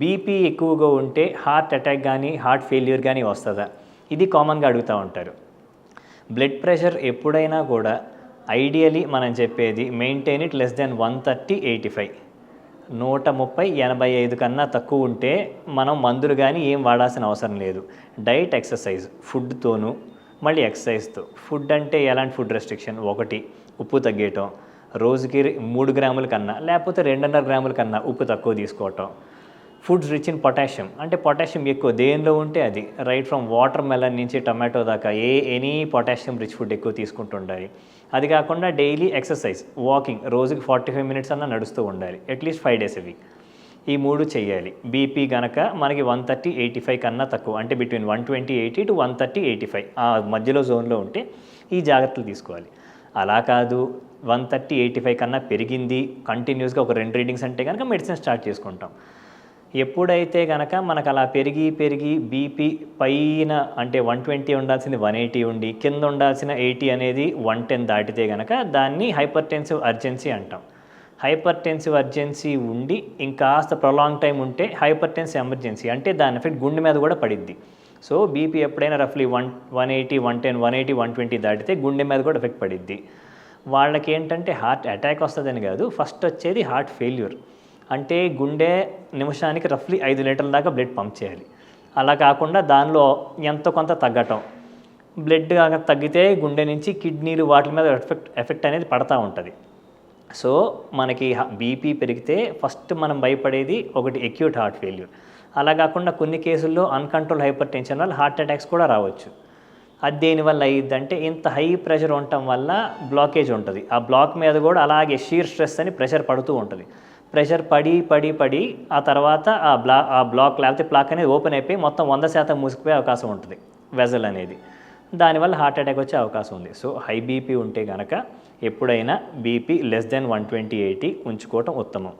BP ఎక్కువగా ఉంటే heart attack కానీ హార్ట్ ఫెయిల్యూర్ కానీ వస్తుందా? ఇది కామన్గా అడుగుతూ ఉంటారు. బ్లడ్ ప్రెషర్ ఎప్పుడైనా కూడా ఐడియలీ మనం చెప్పేది maintain it less than one thirty eighty five నూట ముప్పై ఎనభై ఐదు కన్నా తక్కువ ఉంటే మనం మందులు కానీ ఏం వాడాల్సిన అవసరం లేదు. డైట్ ఎక్సర్సైజ్ ఫుడ్తోనూ మళ్ళీ ఎక్సర్సైజ్తో ఫుడ్ అంటే ఎలాంటి ఫుడ్ రెస్ట్రిక్షన్ ఒకటి ఉప్పు తగ్గేయటం. రోజుకి మూడు గ్రాముల కన్నా లేకపోతే రెండున్నర గ్రాముల కన్నా ఉప్పు తక్కువ తీసుకోవటం. Foods rich in potassium. అంటే పొటాషియం ఎక్కువ. దేనిలో ఉంటే అది. రైట్ ఫ్రమ్ వాటర్ మెలన్ నుంచి టమాటో దాకా a any potassium rich food ఎక్కువ తీసుకుంటుండాలి. అది కాకుండా డైలీ ఎక్సర్సైజ్ వాకింగ్ రోజుకి ఫార్టీ ఫైవ్ మినిట్స్ అన్న నడుస్తూ ఉండాలి. అట్లీస్ట్ ఫైవ్ డేస్ వీక్ ఈ మూడు చేయాలి. బీపీ గనక మనకి వన్ థర్టీ ఎయిటీ ఫైవ్ కన్నా తక్కువ. అంటే between one twenty eighty to one thirty eighty five ఆ మధ్యలో జోన్లో ఉంటే ఈ జాగ్రత్తలు తీసుకోవాలి. అలా కాదు. వన్ థర్టీ ఎయిటీ ఫైవ్ కన్నా పెరిగింది. కంటిన్యూస్గా ఒక రెండు రీడింగ్స్ అంటే కనుక మెడిసిన్ స్టార్ట్ చేసుకుంటాం. ఎప్పుడైతే కనుక మనకు అలా పెరిగి పెరిగి బీపీ పైన అంటే వన్ ట్వంటీ ఉండాల్సింది వన్ ఎయిటీ ఉండి కింద ఉండాల్సిన ఎయిటీ అనేది వన్ టెన్ దాటితే కనుక దాన్ని హైపర్ టెన్సివ్ అర్జెన్సీ అంటాం. హైపర్ టెన్సివ్ అర్జెన్సీ ఉండి ఇంకాస్త ప్రొలాంగ్ టైం ఉంటే హైపర్ టెన్సివ్ ఎమర్జెన్సీ అంటే దాని ఎఫెక్ట్ గుండె మీద కూడా పడిద్ది. సో బీపీ ఎప్పుడైనా రఫ్లీ one one eighty one ten one eighty one twenty దాటితే గుండె మీద కూడా ఎఫెక్ట్ పడిద్ది. వాళ్ళకి ఏంటంటే హార్ట్ అటాక్ వస్తుందని కాదు ఫస్ట్ వచ్చేది హార్ట్ ఫెయిల్యూర్ అంటే గుండె నిమిషానికి రఫ్లీ ఐదు లీటర్ల దాకా బ్లడ్ పంప్ చేయాలి. అలా కాకుండా దానిలో ఎంత కొంత తగ్గటం. బ్లడ్ కాక తగ్గితే గుండె నుంచి కిడ్నీలు వాటి మీద ఎఫెక్ట్ ఎఫెక్ట్ అనేది పడతా ఉంటుంది. సో మనకి బీపీ పెరిగితే ఫస్ట్ మనం భయపడేది ఒకటి ఎక్యూట్ హార్ట్ ఫెయిల్యూర్ అలా కాకుండా కొన్ని కేసుల్లో అన్కంట్రోల్ హైపర్ టెన్షన్ వల్ల హార్ట్ అటాక్స్ కూడా రావచ్చు. అది దేనివల్ల అయ్యిద్దంటే ఇంత హై ప్రెషర్ ఉండటం వల్ల బ్లాకేజ్ ఉంటుంది. ఆ బ్లాక్ మీద కూడా అలాగే షీర్ స్ట్రెస్ అని ప్రెషర్ పడుతూ ఉంటుంది. ప్రెషర్ పడి పడి పడి ఆ తర్వాత ఆ బ్లా ఆ బ్లాక్ లేకపోతే ప్లాక్ అనేది ఓపెన్ అయిపోయి మొత్తం వంద శాతం మూసుకుపోయే అవకాశం ఉంటుంది వెజల్ అనేది. దానివల్ల హార్ట్ అటాక్ వచ్చే అవకాశం ఉంది. సో హై బీపీ ఉంటే కనుక ఎప్పుడైనా BP less than one twenty eighty ఉంచుకోవటం ఉత్తమం.